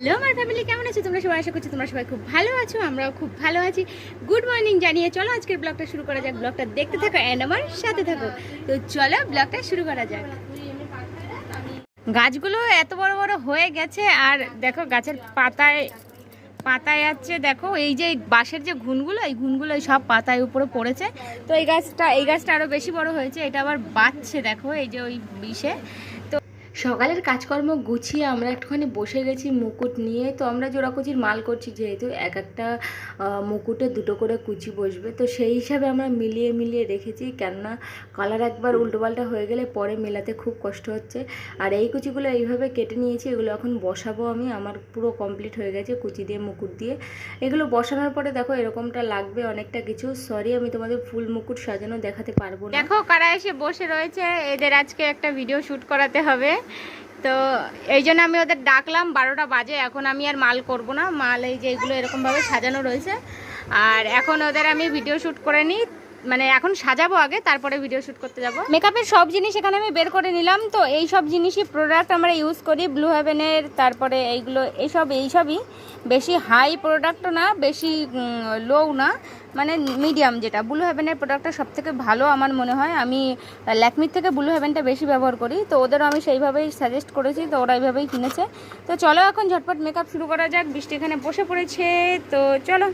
Hello আমার family কেমন আছো? তোমরা সবাই আশা করছি তোমরা সবাই খুব ভালো আছো, আমরাও খুব ভালো আছি। গুড মর্নিং জানিয়ে চলো, আজকের ব্লগটা শুরু করা যাক। ব্লগটা দেখতে থাকো অ্যান্ড আমার সাথে থাকো। তো চলো, ব্লগটা শুরু করা যাক। গাছগুলো এত বড় বড় হয়ে গেছে, আর দেখো গাছের পাতায় পাতায় আছে, দেখো, এই যে বাঁশের যে ঘুনগুলো, এই ঘুনগুলো এই সব পাতায় উপরে পড়েছে। তো এই গাছটা এই গাছটা আরও বেশি বড় হয়েছে, এটা আবার বাঁচছে, দেখো, এই যে ওই বিষে। সকালের কাজকর্ম গুছিয়ে আমরা একটুখানি বসে গেছি মুকুট নিয়ে। তো আমরা জোড়াকুচির মাল করছি যেহেতু এক একটা মুকুটে দুটো করে কুচি বসবে। তো সেই হিসাবে আমরা মিলিয়ে মিলিয়ে রেখেছি। কেননা কালার একবার উল্টোপাল্টা হয়ে গেলে পরে মেলাতে খুব কষ্ট হচ্ছে। আর এই কুচিগুলো এইভাবে কেটে নিয়েছি, এগুলো এখন বসাবো আমি। আমার পুরো কমপ্লিট হয়ে গেছে কুচি দিয়ে, মুকুট দিয়ে। এগুলো বসানোর পরে দেখো এরকমটা লাগবে অনেকটা কিছু। সরি, আমি তোমাদের ফুল মুকুট সাজানো দেখাতে পারব না। দেখো কারা এসে বসে রয়েছে। এদের আজকে একটা ভিডিও শ্যুট করাতে হবে। তো এই জন্য আমি ওদের ডাকলাম, বারোটা বাজে, এখন আমি আর মাল করব না। মাল এই যে এগুলো এরকমভাবে সাজানো রয়েছে। আর এখন ওদের আমি ভিডিও শ্যুট করে নিই। মানে এখন সাজাবো আগে, তারপরে ভিডিও শ্যুট করতে যাব। মেকআপের সব জিনিস এখানে আমি বের করে নিলাম, তো এই সব জিনিসই প্রোডাক্ট আমরা ইউজ করি ব্লু হেভেনের তারপরে এইগুলো, এইসব, এইসবই। বেশি হাই প্রোডাক্টও না, বেশি লোও না মানে মিডিয়াম যেটা। ব্লু হেভেনের প্রোডাক্টটা সব থেকে ভালো আমার মনে হয়। আমি ল্যাকমির থেকে ব্লু হেভেনটা বেশি ব্যবহার করি, তো ওদেরও আমি সেইভাবেই সাজেস্ট করেছি, তো ওরা এইভাবেই কিনেছে। তো চলো এখন ঝটপট মেকআপ শুরু করা যাক, বৃষ্টি এখানে বসে পড়েছে, তো চলো।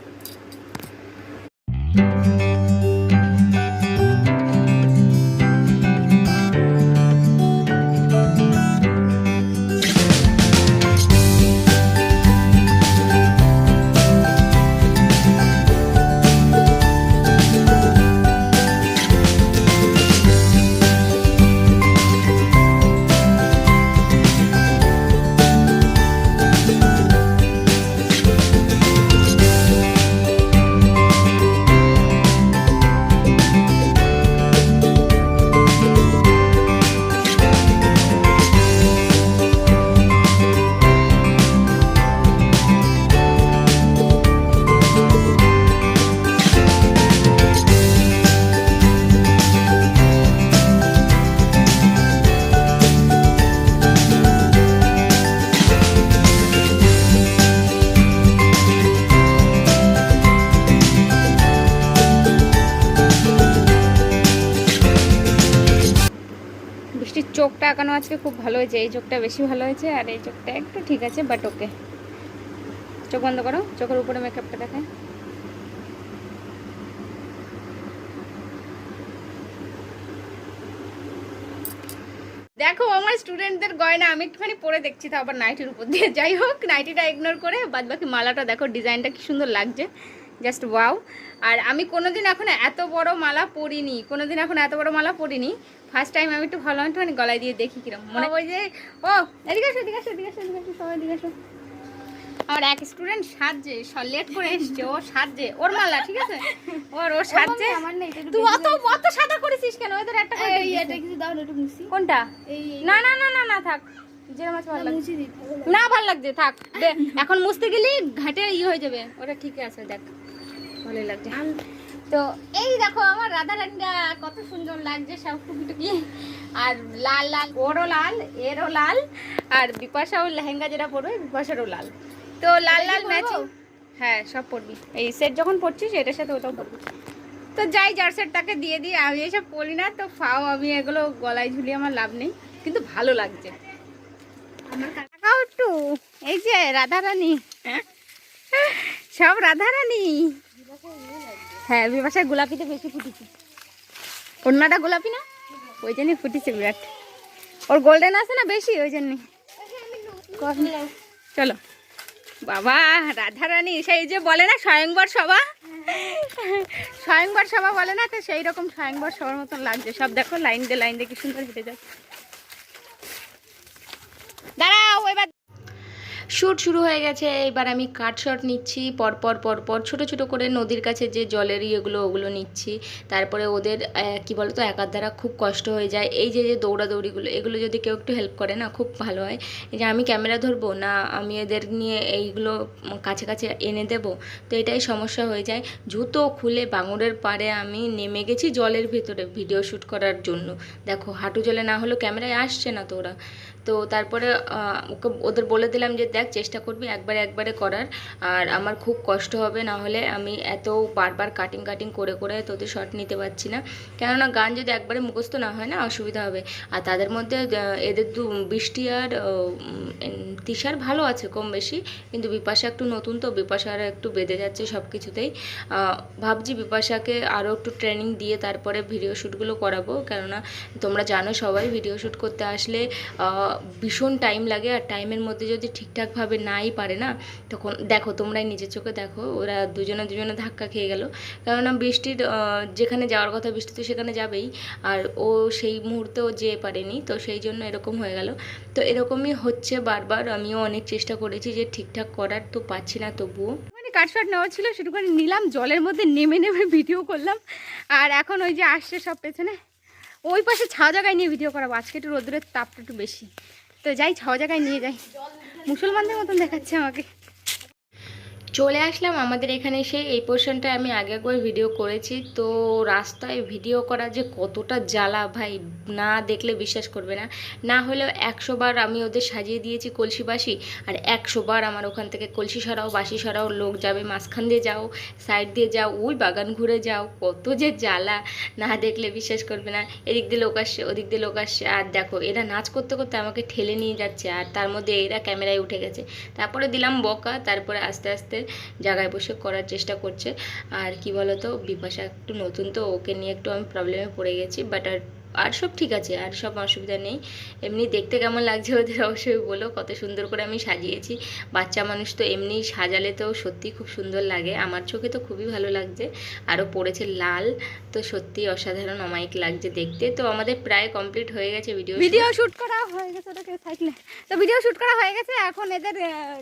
চোখটা আঁকানো আজকে খুব ভালো হয়েছে, এই চোখটা বেশি ভালো হয়েছে আর এই চোখটা একটু ঠিক আছে বাট ওকে চোখ বন্ধ করো, চোখের উপরে মেকআপটা দেখায় দেখো, আমার স্টুডেন্টদের গয়না আমি একটুখানি পরে দেখছি তো আবার নাইটির উপর দিয়ে। যাই হোক নাইটিটা ইগনোর করে বাদ বাকি মালাটা দেখো ডিজাইনটা কি সুন্দর লাগছে। Just wow. আর আমি কোনোদিন এখন এত বড় মালা পরিনি কোনোদিন এখন এত বড় মালা পরিনি। ফার্স্ট টাইম আমি একটু ভালো একটুখানি গলায় দিয়ে দেখি কিরম। মনে হয় যে ও এদিকে আসো এদিকে আসো এদিকে আসো এদিকে আসো সবাই এদিকে আসো। আমার এক স্টুডেন্ট সাজছে লেট করে এসছে ও সাজছে ওর মালা ঠিক আছে? ওর ও সাজছে। আমার না এটা তুই অত অত সাদা করেছিস কেন? ওদের একটা করে এই এটা কিছু দাও না একটু মুছি। কোনটা? এই। না না না না না থাক। না ভালো লাগছে থাক এখন মুছতে গেলে ঘাটে ই হয়ে যাবে ওটা ঠিক আছে দেখ ভালো লাগছে। তো এই দেখো আমার রাধা রানীটা কত সুন্দর লাগছে সব টুকি টুকি আর লাল লাল ওরও লাল এরও লাল আর বিপাশাও লেহেঙ্গা যেটা পরবে বিপাশারও লাল। তো লাল লাল ম্যাচিং হ্যাঁ সব পরবি। এই সেট যখন পরছিস এটার সাথে ওটাও পরবি। তো যাই যার সেট তাকে দিয়ে দিই আমি এসব পরি না তো ফাও আমি এগুলো গলায় ঝুলিয়ে আমার লাভ নেই কিন্তু ভালো লাগছে। একটু। এই যে রাধারানী। সব রাধারানী। হ্যাঁ বিপাশায় গোলাপিতে বেশি ফুটেছে। অন্যটা গোলাপি না? ওই জন্যই ফুটেছে বিরাট। ওর গোল্ডেন আছে না বেশি? ওই জন্যই। চলো। বাবা রাধারানী সেই যে বলে না স্বয়ংবর সভা? স্বয়ংবর সভা বলে না? তো সেই রকম স্বয়ংবর সভার মতন লাগছে। সব দেখো লাইন দিয়ে লাইন দিয়ে কি সুন্দর হেঁটে যাচ্ছে। দাঁড়াও, এবার শ্যুট শুরু হয়ে গেছে, এবার আমি কাট শট নিচ্ছি, পরপর পরপর ছোট ছোট করে নদীর কাছে যে জলের ইয়েগুলো ওগুলো নিচ্ছি। তারপরে ওদের কি বলতো, একার দ্বারা খুব কষ্ট হয়ে যায়। এই যে যে দৌড়াদৌড়িগুলো, এগুলো যদি কেউ একটু হেল্প করে না, খুব ভালো হয়। যে, আমি ক্যামেরা ধরবো না আমি এদের নিয়ে এইগুলো কাছে কাছে এনে দেবো? তো এটাই সমস্যা হয়ে যায়। জুতো খুলে বাঙুরের পাড়ে আমি নেমে গেছি জলের ভেতরে ভিডিও শ্যুট করার জন্য। দেখো, হাঁটু জলে না হলেও ক্যামেরায় আসছে না তো ওরা তো তারপরে ওকে ওদের বলে দিলাম যে, দেখ, চেষ্টা করবি একবারে একবারে করার। আর আমার খুব কষ্ট হবে, না হলে আমি এত বারবার কাটিং কাটিং করে করে তোদের শর্ট নিতে পারছি না। কেননা গান যদি একবারে মুখস্থ না হয় না, অসুবিধা হবে। আর তাদের মধ্যে এদের দু, বৃষ্টি আর তিশার ভালো আছে কম বেশি। কিন্তু বিপাশা একটু নতুন তো, বিপাশার একটু বেঁধে যাচ্ছে সব কিছুতেই ভাবছি বিপাশাকে আরও একটু ট্রেনিং দিয়ে তারপরে ভিডিও শ্যুটগুলো করাবো। কেননা তোমরা জানো সবাই ভিডিও শ্যুট করতে আসলে ভীষণ টাইম লাগে আর টাইমের মধ্যে যদি ঠিকঠাকভাবে নাই পারে না, তখন দেখো তোমরাই নিজের চোখে দেখো, ওরা দুজনে দুজনে ধাক্কা খেয়ে গেল। কেননা বৃষ্টির যেখানে যাওয়ার কথা বৃষ্টি তো সেখানে যাবেই, আর ও সেই মুহূর্তেও যেয়ে পারেনি, তো সেই জন্য এরকম হয়ে গেল। তো এরকমই হচ্ছে বারবার, আমিও অনেক চেষ্টা করেছি যে ঠিকঠাক করার, তো পাচ্ছি না তবুও। মানে কাট শাট নেওয়া ছিল সেটুকুনি নিলাম, জলের মধ্যে নেমে নেমে ভিডিও করলাম, আর এখন ওই যে আসছে সব পেছনে। ওই পাশে ছাওয়া জায়গায় নিয়ে ভিডিও করাবো। আজকে একটু রোদ্রের তাপটা একটু বেশি। তো যাই ছাওয়া জায়গায় নিয়ে যাই। মুসলমানদের মতন দেখাচ্ছে আমাকে। চলে আসলাম। আমাদের এখানে সেই এই পোর্শনটায় আমি আগে একবার ভিডিও করেছি। তো রাস্তায় ভিডিও করা যে কতটা জ্বালা ভাই, না দেখলে বিশ্বাস করবে না। না হলেও একশো বার আমি ওদের সাজিয়ে দিয়েছি কলসি বাসি আর একশো বার আমার ওখান থেকে কলসি সরাও বাসি সরাও, লোক যাবে মাঝখান দিয়ে যাও সাইড দিয়ে যাও, ওই বাগান ঘুরে যাও, কত যে জ্বালা, না দেখলে বিশ্বাস করবে না। এদিক দিয়ে লোক আসছে, ওদিক দিয়ে লোক আসছে। আর দেখো, এরা নাচ করতে করতে আমাকে ঠেলে নিয়ে যাচ্ছে। আর তার মধ্যে এরা ক্যামেরায় উঠে গেছে। তারপরে দিলাম বকা, তারপরে আস্তে আস্তে জায়গায় বসে করার চেষ্টা করছে। আর কি বলতো, বিপাশা একটু নতুন তো, ওকে নিয়ে একটু আমি প্রবলেমে পড়ে গেছি বাট আর আর সব ঠিক আছে, আর সব অসুবিধা নেই। এমনি দেখতে কেমন লাগছে ওদের? অবশ্যই বলো, কত সুন্দর করে আমি সাজিয়েছি। বাচ্চা মানুষ তো এমনি সাজালে তো সত্যি খুব সুন্দর লাগে। আমার চোখে তো খুবই ভালো লাগছে। আরও পড়েছে লাল, তো সত্যি অসাধারণ অমায়িক লাগছে দেখতে। তো আমাদের প্রায় কমপ্লিট হয়ে গেছে ভিডিও ভিডিও শ্যুট করা হয়ে গেছে ওটাকে থাকলে। তো ভিডিও শুট করা হয়ে গেছে, এখন এদের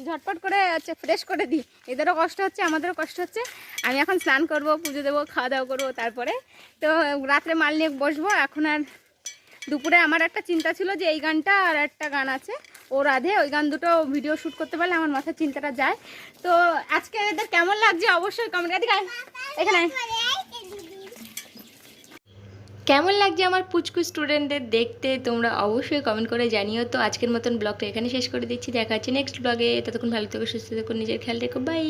ঝটপট করে হচ্ছে ফ্রেশ করে দিই। এদেরও কষ্ট হচ্ছে, আমাদেরও কষ্ট হচ্ছে। আমি এখন স্নান করব, পুজো দেবো, খাওয়া দাওয়া করব, তারপরে তো রাত্রে মাল নিয়ে বসবো। এখন আর দুপুরে আমার একটা চিন্তা ছিল যে এই গানটা আর একটা গান আছে। ও রাধে, ওই গান দুটো ভিডিও শ্যুট করতে পারলে আমার মাথায় চিন্তাটা যায়। তো আজকে এদের কেমন লাগছে অবশ্যই কমেন্ট আয়। এখানে কেমন লাগছে আমার পুচকু স্টুডেন্টদের দেখতে? তোমরা অবশ্যই কমেন্ট করে জানিও। তো আজকের মতন ব্লগটা এখানে শেষ করে দিচ্ছি। দেখা হচ্ছে নেক্সট ব্লগে ততক্ষণ ভালো থেকো, সুস্থ থেকো, নিজের খেয়াল রেখো। বাই